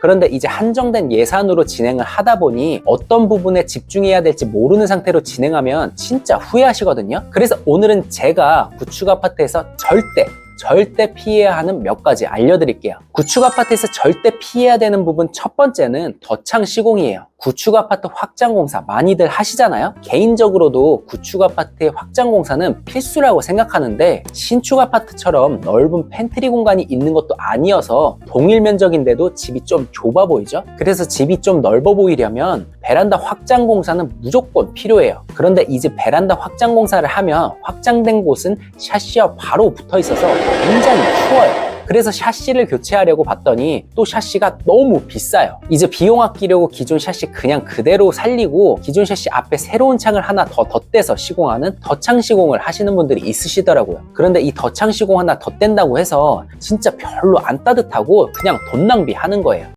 그런데 이제 한정된 예산으로 진행을 하다 보니 어떤 부분에 집중해야 될지 모르는 상태로 진행하면 진짜 후회하시거든요. 그래서 오늘은 제가 구축 아파트에서 절대 절대 피해야 하는 몇 가지 알려드릴게요. 구축 아파트에서 절대 피해야 되는 부분 첫 번째는 덧창 시공이에요. 구축 아파트 확장 공사 많이들 하시잖아요. 개인적으로도 구축 아파트의 확장 공사는 필수라고 생각하는데 신축 아파트처럼 넓은 팬트리 공간이 있는 것도 아니어서 동일 면적인데도 집이 좀 좁아 보이죠? 그래서 집이 좀 넓어 보이려면 베란다 확장 공사는 무조건 필요해요. 그런데 이제 베란다 확장 공사를 하면 확장된 곳은 샤시와 바로 붙어 있어서 굉장히 추워요. 그래서 샤시를 교체하려고 봤더니 또 샤시가 너무 비싸요. 이제 비용 아끼려고 기존 샤시 그냥 그대로 살리고 기존 샤시 앞에 새로운 창을 하나 더 덧대서 시공하는 덧창 시공을 하시는 분들이 있으시더라고요. 그런데 이 덧창 시공 하나 덧댄다고 해서 진짜 별로 안 따뜻하고 그냥 돈 낭비하는 거예요.